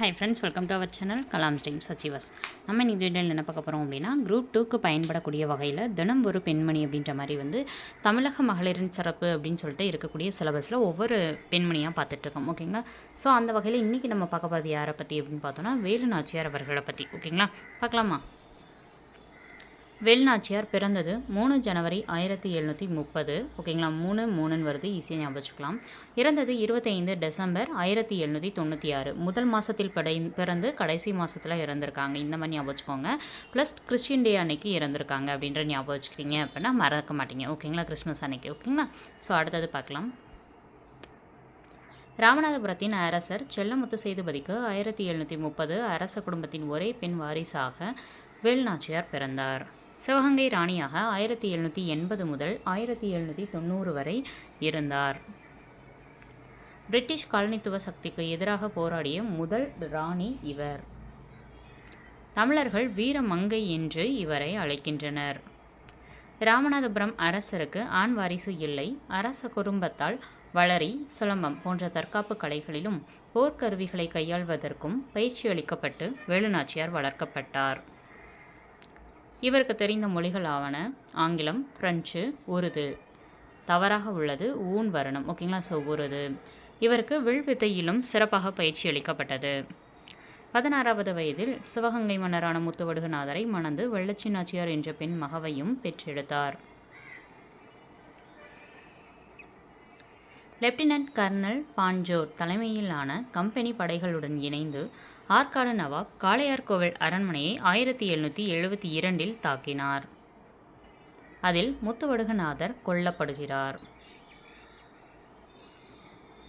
Hi friends welcome to our channel Kalam ஸ்டீம் சச்சிவஸ் நம்ம இந்த வீடியோவில் என்ன பார்க்க போகிறோம் அப்படின்னா குரூப் டூக்கு பயன்படக்கூடிய வகையில் தினம் ஒரு பெண்மணி அப்படின்ற மாதிரி வந்து தமிழக மகளிரின் சிறப்பு அப்படின்னு சொல்லிட்டு இருக்கக்கூடிய சிலபஸில் ஒவ்வொரு பெண்மணியாக பார்த்துட்ருக்கோம் ஓகேங்களா ஸோ அந்த வகையில் இன்றைக்கி நம்ம பார்க்க போகிறது யாரை பற்றி அப்படின்னு பார்த்தோன்னா வேலு நாச்சியார் அவர்களை பற்றி ஓகேங்களா பார்க்கலாமா? வேல்நாச்சியார் பிறந்தது மூணு ஜனவரி ஆயிரத்தி எழுநூற்றி முப்பது. ஓகேங்களா? மூணு மூணுன்னு வருது. ஈஸியாக ஞாபகம் வச்சுக்கலாம். இறந்தது இருபத்தைந்து டிசம்பர் ஆயிரத்தி எழுநூற்றி தொண்ணூற்றி ஆறு முதல் மாதத்தில் படை பிறந்து கடைசி மாதத்தில் இறந்துருக்காங்க. இந்த மாதிரி ஞாபகம் வச்சுக்கோங்க. ப்ளஸ் கிறிஸ்டின் டே அன்னைக்கு இறந்துருக்காங்க அப்படின்ற ஞாபகம் வச்சுக்கிறீங்க அப்படின்னா மறக்க மாட்டீங்க. ஓகேங்களா? கிறிஸ்மஸ் அன்னைக்கு. ஓகேங்களா? ஸோ அடுத்தது பார்க்கலாம். ராமநாதபுரத்தின் அரசர் செல்லமுத்து சேதுபதிக்கு ஆயிரத்தி எழுநூற்றி முப்பது அரச குடும்பத்தின் ஒரே பெண் வாரிசாக வேல்நாச்சியார் பிறந்தார். சிவகங்கை ராணியாக ஆயிரத்தி எழுநூற்றி எண்பது முதல் ஆயிரத்தி எழுநூற்றி தொண்ணூறு வரை இருந்தார். பிரிட்டிஷ் காலனித்துவ சக்திக்கு எதிராக போராடிய முதல் ராணி இவர். தமிழர்கள் வீரமங்கை என்று இவரை அழைக்கின்றனர். ராமநாதபுரம் அரசருக்கு ஆண் வாரிசு இல்லை. அரச குடும்பத்தால் வளரி சிலம்பம் போன்ற தற்காப்பு கலைகளிலும் போர்க்கருவிகளை கையாள்வதற்கும் பயிற்சி அளிக்கப்பட்டு வேலுநாச்சியார் வளர்க்கப்பட்டார். இவருக்கு தெரிந்த மொழிகள் ஆவன. ஆங்கிலம் பிரெஞ்சு உருது. தவறாக உள்ளது ஊன் வரணம். ஓகேங்களா? ஸோ உருது. இவருக்கு வில்வித்தையிலும் சிறப்பாக பயிற்சி அளிக்கப்பட்டது. பதினாறாவது வயதில் சிவகங்கை மன்னரான முத்துவடுகநாதரை மணந்து வெள்ளச்சி நாச்சியார் என்ற பெண் மகவையும் பெற்றெடுத்தார். லெப்டினன்ட் கர்னல் பான்ஜோர் தலைமையிலான கம்பெனி படைகளுடன் இணைந்து ஆற்காடு நவாப் காளையார்கோவில் அரண்மனையை ஆயிரத்தி எழுநூற்றி எழுபத்தி இரண்டில் தாக்கினார். அதில் முத்துவடுகநாதர் கொல்லப்படுகிறார்.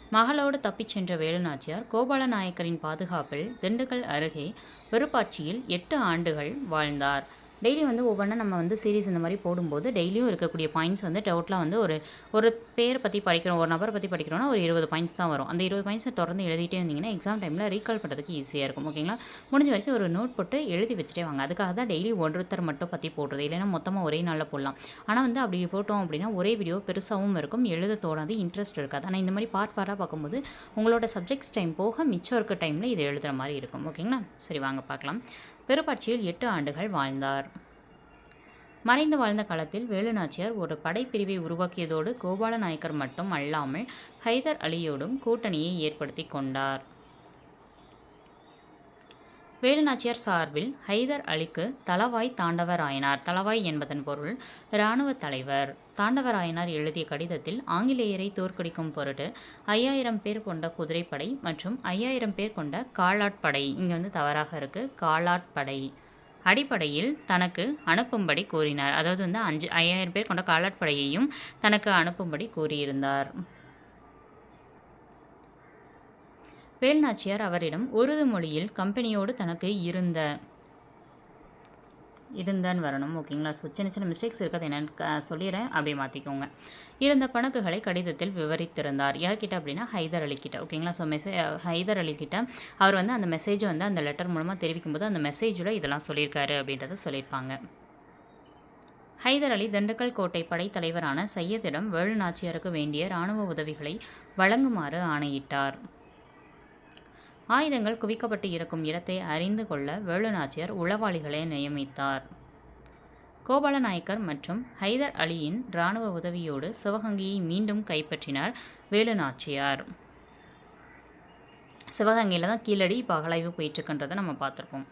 மகளோடு தப்பிச் சென்ற வேலுநாச்சியார் கோபாலநாயக்கரின் பாதுகாப்பில் திண்டுக்கல் அருகே விருப்பாட்சியில் எட்டு ஆண்டுகள் வாழ்ந்தார். டெய்லி வந்து ஒவ்வொன்றா நம்ம வந்து சீரீஸ் இந்த மாதிரி போடும்போது டெய்லியும் இருக்கக்கூடிய பாயிண்ட்ஸ் வந்து டவுட்லாம் வந்து ஒரு ஒரு பேரை பற்றி படிக்கிறோம் ஒரு நபரை பற்றி படிக்கிறோம்னா ஒரு இருபது பாயிண்ட்ஸ் தான் வரும். அந்த இருபது பாயிண்ட்ஸை தொடர்ந்து எழுதிட்டே இருந்தீங்கன்னா எக்ஸாம் டைமில் ரீகால் பண்ணுறதுக்கு ஈஸியாக இருக்கும். ஓகேங்களா முடிஞ்ச வரைக்கும் ஒரு நோட் போட்டு எழுதி வச்சுட்டே வாங்க. அதுக்காக தான் டெய்லி ஒருத்தர் மட்டும் பற்றி போடுறது. இல்லைன்னா மொத்தமாக ஒரே நாளில் போடலாம். ஆனால் வந்து அப்படி போட்டோம் அப்படின்னா ஒரே வீடியோ பெருசாகவும் இருக்கும். எழுத தோடாது இன்ட்ரெஸ்ட் இருக்காது. ஆனால் இந்த மாதிரி பார்ட் பார்ட்டாக பார்க்கும்போது உங்களோட சப்ஜெக்ட்ஸ் டைம் போக மிச்சம் இருக்க டைமில் இது எழுதுகிற மாதிரி இருக்கும். ஓகேங்களா சரி வாங்க பார்க்கலாம். பெருப்பாட்சியில் எட்டு ஆண்டுகள் வாழ்ந்தார். மறைந்து வாழ்ந்த காலத்தில் வேலுநாச்சியார் ஒரு படைப்பிரிவை உருவாக்கியதோடு கோபால நாயக்கர் மட்டும் அல்லாமல் ஹைதர் அலியோடும் கூட்டணியை ஏற்படுத்தி கொண்டார். வேலுநாச்சியார் சார்பில் ஹைதர் அலிக்கு தளவாய் தாண்டவராயனார். தளவாய் என்பதன் பொருள் இராணுவ தலைவர். தாண்டவராயனார் எழுதிய கடிதத்தில் ஆங்கிலேயரை தோற்கடிக்கும் பொருட்டு ஐயாயிரம் பேர் கொண்ட குதிரைப்படை மற்றும் ஐயாயிரம் பேர் கொண்ட காலாட்படை. இங்கே வந்து தவறாக இருக்குது காலாட்படை. அடிப்படையில் தனக்கு அனுப்பும்படி கூறினார். அதாவது வந்து அஞ்சு ஐயாயிரம் பேர் கொண்ட காலாட்படையையும் தனக்கு அனுப்பும்படி கூறியிருந்தார். வேல்நாச்சியார் அவரிடம் உருது மொழியில் கம்பெனியோடு தனக்கு இருந்த இருந்தான்னு வரணும் ஓகேங்களா? ஸோ சின்ன சின்ன மிஸ்டேக்ஸ் இருக்கிறது என்னென்னு சொல்லிடுறேன் அப்படியே மாற்றிக்கோங்க இருந்த கணக்குகளை கடிதத்தில் விவரித்திருந்தார். யார்கிட்ட அப்படின்னா ஹைதர் அலி கிட்ட ஓகேங்களா? ஸோ மெசே ஹைதர் அலி கிட்ட அவர் வந்து அந்த மெசேஜ் வந்து அந்த லெட்டர் மூலமாக தெரிவிக்கும் போது அந்த மெசேஜில் இதெல்லாம் சொல்லியிருக்காரு அப்படின்றத சொல்லியிருப்பாங்க. ஹைதர் அலி திண்டுக்கல் கோட்டை படைத்தலைவரான சையதிடம் வேலு நாச்சியாருக்கு வேண்டிய இராணுவ உதவிகளை வழங்குமாறு ஆணையிட்டார். ஆயுதங்கள் குவிக்கப்பட்டு இருக்கும் இடத்தை அறிந்து கொள்ள வேலுநாச்சியார் உளவாளிகளை நியமித்தார். கோபாலநாயக்கர் மற்றும் ஹைதர் அலியின் இராணுவ உதவியோடு சிவகங்கையை மீண்டும் கைப்பற்றினார் வேலுநாச்சியார். சிவகங்கையில் தான் கீழடி இப்போ அகலாய்வு போயிட்டுருக்குன்றதை நம்ம பார்த்துருப்போம்.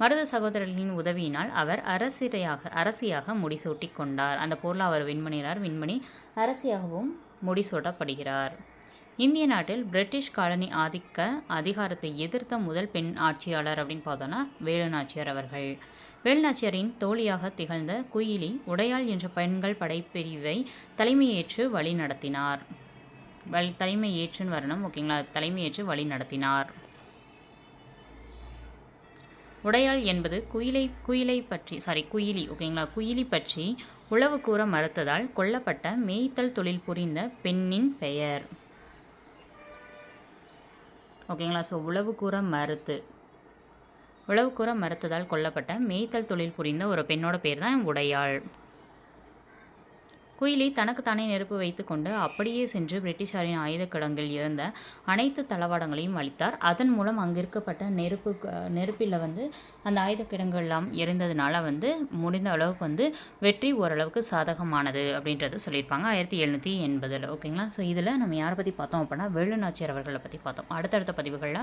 மருத சகோதரர்களின் உதவியினால் அவர் அரசியாக அரசியாக முடிசூட்டி கொண்டார். அந்த பொருளை அவர் விண்மணிகிறார் விண்மணி அரசியாகவும் முடிசூட்டப்படுகிறார். இந்திய நாட்டில் பிரிட்டிஷ் காலனி ஆதிக்க அதிகாரத்தை எதிர்த்த முதல் பெண் ஆட்சியாளர் அப்படின்னு பார்த்தோன்னா வேலுநாச்சியார் அவர்கள். வேலுநாச்சியாரின் தோழியாக திகழ்ந்த குயிலி உடையாள் என்ற பெண்கள் படைப்பிரிவை தலைமையேற்று வழி நடத்தினார். வழி தலைமை ஏற்றுன்னு வரணும் ஓகேங்களா? தலைமையேற்று வழி நடத்தினார். உடையாள் என்பது குயிலை குயிலை பற்றி சாரி குயிலி ஓகேங்களா? குயிலி பற்றி உளவு கூற மறுத்ததால் கொல்லப்பட்ட மேய்த்தல் தொழில் புரிந்த பெண்ணின் பெயர். ஓகேங்களா? ஸோ உளவு கூற மறுத்து. உளவு கூற மறுத்ததால் கொல்லப்பட்ட மேய்த்தல் தொழில் புரிந்த ஒரு பெண்ணோட பேர் தான் உடையாள். குயிலி தனக்குத்தானே நெருப்பு வைத்துக்கொண்டு அப்படியே சென்று பிரிட்டிஷாரின் ஆயுத கிடங்கில் இருந்த அனைத்து தளவாடங்களையும் அளித்தார் அதன் மூலம் அங்கிருக்கப்பட்ட நெருப்பு நெருப்பில் வந்து அந்த ஆயுத கிடங்கு எல்லாம் இருந்ததுனால வந்து முடிந்த அளவுக்கு வந்து வெற்றி ஓரளவுக்கு சாதகமானது அப்படின்றது சொல்லியிருப்பாங்க. ஆயிரத்தி எழுநூற்றி எண்பதில். ஓகேங்களா? ஸோ இதில் நம்ம யாரை பற்றி பார்த்தோம் அப்படின்னா வேலுநாச்சியார் அவர்களை பற்றி பார்த்தோம். அடுத்தடுத்த பதிவுகளில்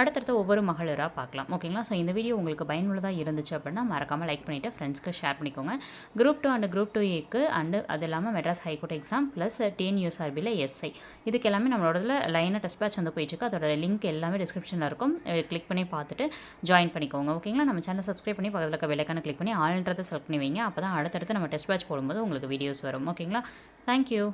அடுத்தடுத்த ஒவ்வொரு மகளிராக பார்க்கலாம். ஓகேங்களா? ஸோ இந்த வீடியோ உங்களுக்கு பயனுள்ளதாக இருந்துச்சு அப்படின்னா மறக்காமல் லைக் பண்ணிவிட்டு ஃப்ரெண்ட்ஸ்க்கு ஷேர் பண்ணிக்கோங்க. Group two and group two ஏக்கு அண்டு அதில் இல்லாமல் Madras high court exam plus டிஎன்யூஎஸ்ஆர்பியில் SI இதுக்கு எல்லாமே நம்மளோட லைனாக டெஸ்ட் பேட்ச் வந்து போயிட்டுருக்கு. அதோட லிங்க் எல்லாமே டிஸ்கிரிப்ஷனில் இருக்கும். கிளிக் பண்ணி பார்த்துட்டு ஜாயின் பண்ணிக்கோங்க. ஓகேங்களா நம்ம சேனல் சப்ஸ்கிரைப் பண்ணி பக்கத்தில் இருக்க வெள்ளைக்கான கிளிக் பண்ணி ஆல்ன்றதை செலக்ட் பண்ணி வைங்க. அப்போ தான் அடுத்தடுத்து நம்ம டெஸ்ட் பேட்ச் போடும்போது உங்களுக்கு வீடியோஸ் வரும். ஓகேங்களா தேங்க்யூ